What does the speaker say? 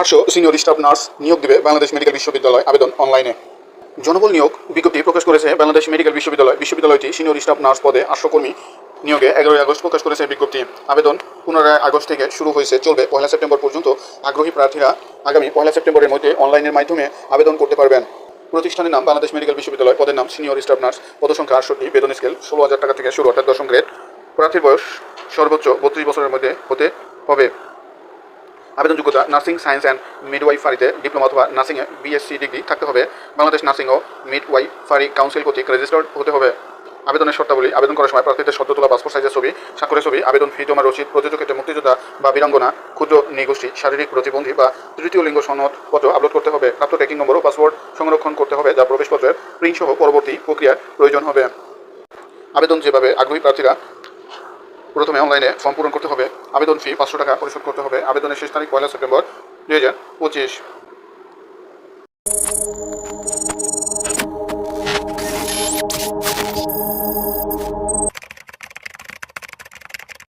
আটশো senior staff nurse নিয়োগ দিবে বাংলাদেশ মেডিকেল বিশ্ববিদ্যালয় আবেদন অনলাইনে। জনবল নিয়োগ বিজ্ঞপ্তি প্রকাশ করেছে বাংলাদেশ মেডিকেল বিশ্ববিদ্যালয় বিশ্ববিদ্যালয়টি সিনিয়র স্টাফ নার্স পদে আটশো কর্মী নিয়োগে এগারোই আগস্ট প্রকাশ করেছে বিজ্ঞপ্তি। আবেদন পনেরোই আগস্ট থেকে শুরু হয়েছে, চলবে পয়লা সেপ্টেম্বর পর্যন্ত। আগ্রহী প্রার্থীরা আগামী পয়লা সেপ্টেম্বরের মধ্যে অনলাইনের মাধ্যমে আবেদন করতে পারবেন। প্রতিষ্ঠানের নাম বাংলাদেশ মেডিকেল বিশ্ববিদ্যালয়, পদের নাম সিনিয়র স্টাফ নার্স, পদসংখ্যা আটষট্টি, বেতন স্কেল ষোলো হাজার টাকা থেকে শুরু, অর্থাৎ দশম গ্রেড। প্রার্থীর বয়স সর্বোচ্চ বত্রিশ বছরের মধ্যে হতে হবে। আবেদন যোগ্যতা নার্সিং সায়েন্স অ্যান্ড মিডওয়াইফারিতে ডিপ্লোমা অথবা নার্সিংয়ে বিএসসি ডিগ্রি থাকতে হবে। বাংলাদেশ নার্সিং ও মিডওয়াইফারি কাউন্সিল কর্তৃক রেজিস্টার্ড হতে হবে। আবেদনের শর্তাবলী, আবেদন করার সময় প্রার্থীদের সদ্য তোলা পাসপোর্ট সাইজের ছবি, স্বাক্ষরের ছবি, আবেদন ফি, জমা রসিদ প্রযোজক ক্ষেত্রে মুক্তিযোদ্ধা বা বীরাঙ্গনা, ক্ষুদ্র নৃগোষ্ঠী, শারীরিক প্রতিবন্ধী বা তৃতীয় লিঙ্গ সনদপত্র আপলোড করতে হবে। প্রাপ্ত ট্র্যাকিং নম্বর ও পাসওয়ার্ড সংরক্ষণ করতে হবে, যা প্রবেশপত্রের প্রিন্ট সহ পরবর্তী প্রক্রিয়ার প্রয়োজন হবে। আবেদন যেভাবে আগ্রহী প্রার্থীরা প্রথমে অনলাইনে ফর্ম পূরণ করতে হবে আবেদন ফি পাঁচশো টাকা পরিশোধ করতে হবে আবেদনের শেষ তারিখ পয়লা সেপ্টেম্বর দুই হাজার পঁচিশ